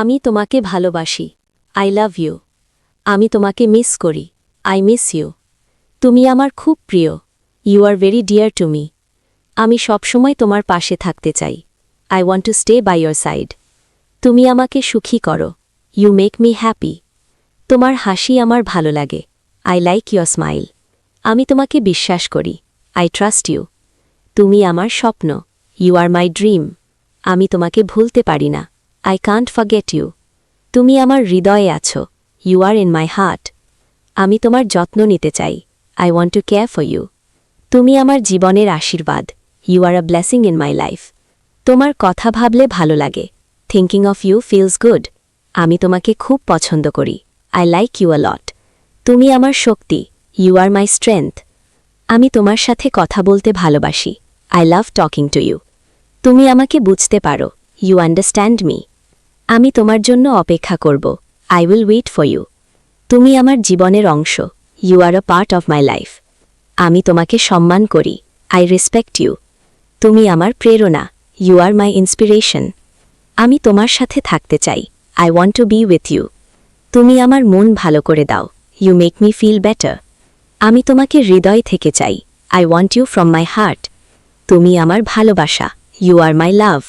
আমি তোমাকে ভালোবাসি। আই লাভ ইউ আমি তোমাকে মিস করি। আই মিস ইউ তুমি আমার খুব প্রিয়। You are very dear to me আমি সবসময় তোমার পাশে থাকতে চাই। I want to stay by your side তুমি আমাকে সুখী করো। ইউ মেক মি হ্যাপি তোমার হাসি আমার ভালো লাগে। আই লাইক ইয়োর স্মাইল আমি তোমাকে বিশ্বাস করি। আই ট্রাস্ট ইউ তুমি আমার স্বপ্ন। ইউ আর মাই ড্রিম আমি তোমাকে ভুলতে পারি না। আই কান্ট ফরগেট ইউ তুমি আমার হৃদয়ে আছো। You are in my heart আমি তোমার যত্ন নিতে চাই। I want to care for you তুমি আমার জীবনের আশীর্বাদ। You are a blessing in my life তোমার কথা ভাবলে ভালো লাগে। Thinking of you feels good আমি তোমাকে খুব পছন্দ করি। I like you a lot তুমি আমার শক্তি। ইউ আর মাই স্ট্রেংথ আমি তোমার সাথে কথা বলতে ভালোবাসি। I love talking to you তুমি আমাকে বুঝতে পারো। ইউ আন্ডারস্ট্যান্ড মি আমি তোমার জন্য অপেক্ষা করব। I will wait for you তুমি আমার জীবনের অংশ। You are a part of my life আমি তোমাকে সম্মান করি। আই রেসপেক্ট ইউ তুমি আমার প্রেরণা। ইউ আর মাই ইন্সপিরেশন আমি তোমার সাথে থাকতে চাই। I want to be with you তুমি আমার মন ভালো করে দাও। You make me feel better আমি তোমাকে হৃদয় থেকে চাই। I want you from my heart তুমি আমার ভালোবাসা। ইউ আর মাই লাভ